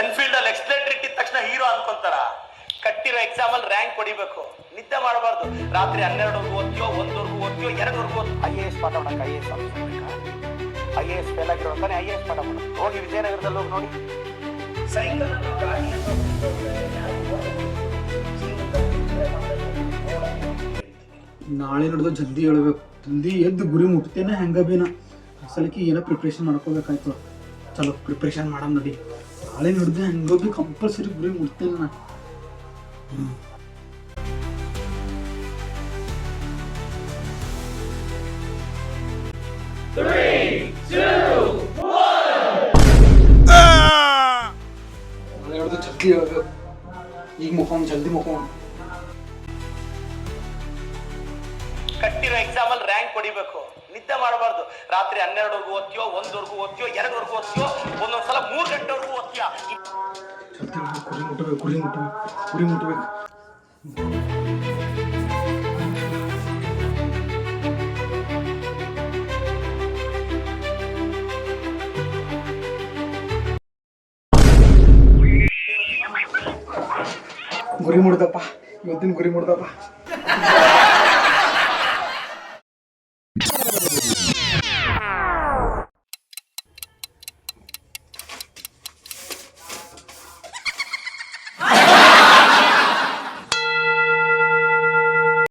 Enfield ಅಲ್ಲಿ excellent ಇಟ್ಟಿದ ತಕ್ಷಣ ಹೀರೋ ಅನ್ಕೊಂತಾರ. ಕಟ್ಟಿರೋ ಎಕ್ಸಾಮ್ ಅಲ್ಲಿ ರ್ಯಾಂಕ್ ಹೊಡಿಬೇಕು. ನಿದ್ದೆ ಮಾಡಬಾರ್ದು. ರಾತ್ರಿ ಹನ್ನೆರಡುವರೆಗೂ ಓದ್ತೀಯೋ ಒಂದವರೆಗೂ ಓದ್ತೀಯೋ ಎರಡವರೆಗೂ ಐ ಎ ಎಸ್ ಪಾಠ ಮಾಡಕ್ಕೆ I A S I A S fail ಆಗಿರೋ ಅಂತಾನೆ ಐ ಎಸ್ ಪಾಠ ಮಾಡೋದು. ಹೋಗಿ ವಿಜಯನಗರದಲ್ಲಿ ಹೋಗಿ ನೋಡಿ. ನಾಳೆ ನಡೆದು ಜಲ್ದಿ ಹೇಳ್ಬೇಕು. ಜಲ್ದಿ ಎದ್ದು ಗುರಿ ಮುಟ್ತೇನೆ ಹೆಂಗ ನಾ ಅಸಲಕ್ಕೆ ಏನೋ ಪ್ರಿಪ್ರೇಷನ್ ಮಾಡ್ಕೋಬೇಕಾಯ್ತು ಚಲೋ ಪ್ರಿಪ್ರೇಷನ್ ಮಾಡಮ್ ನಡಿ. ನಾಳೆ ನಡೆದು ಹೆಂಗ ಬಿ ಕಂಪಲ್ಸರಿ ಗುರಿ ಮುಟ್ತೇನೆ ನಾ. ನಾಳೆ ನಡೆದು ಜಲ್ದಿ ಹೇಳ್ಬೇಕು ಈಗ ಮುಖಮ್ ಜಲ್ದಿ ಮುಖಮ್ ಕಟ್ಟಿರೋ ಎಕ್ಸಾಮ್ ಅಲ್ಲಿ ರ್ಯಾಂಕ್ ಹೊಡಿಬೇಕು ನಿದ್ದೆ ಮಾಡಬಾರ್ದು. ರಾತ್ರಿ ಹನ್ನೆರಡುವರೆಗೂ ಓದ್ತೀಯೋ, ಒಂದ್ವರೆಗೂ ಓದ್ತೀಯೋ, ಎರಡುವರೆಗೂ ಓದ್ತೀಯೋ ಒಂದೊಂದ್ಸಲ ಮೂರು ಗಂಟೆವರೆಗೂ ಓದ್ತೀಯ. ಕುರಿ ಮುಟ್ಟಬೇಕು ಮುಟ್ಟಬೇಕು ಮುಟ್ಟಬೇಕು ಗುರಿ ಮುಡ್ದಪ್ಪ ಇವತ್ತಿನ ಗುರಿ ಮುಡ್ದಪ್ಪ